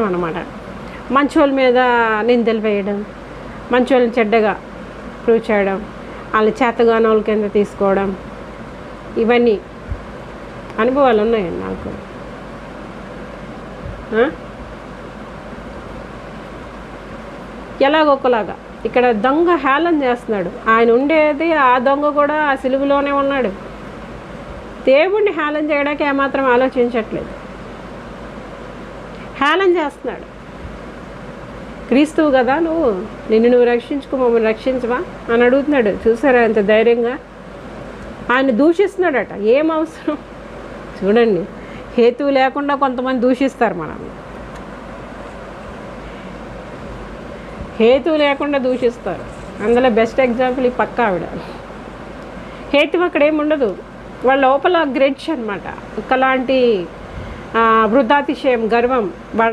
అనమాట మంచోళ్ళ మీద నిందలు వేయడం మంచోళ్ళని చెడ్డగా ప్రూవ్ చేయడం వాళ్ళ చేతగానోళ్ళ కింద తీసుకోవడం ఇవన్నీ అనుభవాలు ఉన్నాయండి నాకు. ఎలాగొక్కలాగా ఇక్కడ దొంగ హేళన చేస్తున్నాడు. ఆయన ఉండేది ఆ దొంగ కూడా ఆ సిలువలోనే ఉన్నాడు. దేవుణ్ణి హేళన చేయడానికి ఏమాత్రం ఆలోచించట్లేదు. హేళన చేస్తున్నాడు. క్రీస్తువు కదా నువ్వు? నిన్ను నువ్వు రక్షించుకో మమ్మల్ని రక్షించవా? అని అడుగుతున్నాడు. చూసారా ఎంత ధైర్యంగా? ఆయన దూషిస్తున్నాడట. ఏం అవసరం? చూడండి. హేతువు లేకుండా కొంతమంది దూషిస్తారు మనల్ని. హేతువు లేకుండా దూషిస్తారు. అందులో బెస్ట్ ఎగ్జాంపుల్ ఈ పక్క ఆవిడ. హేతువు అక్కడ ఏముండదు వాళ్ళ లోపల గ్రెడ్స్ అనమాట ఒకలాంటి ఆ, వృద్ధాతిశయం గర్వం వాళ్ళ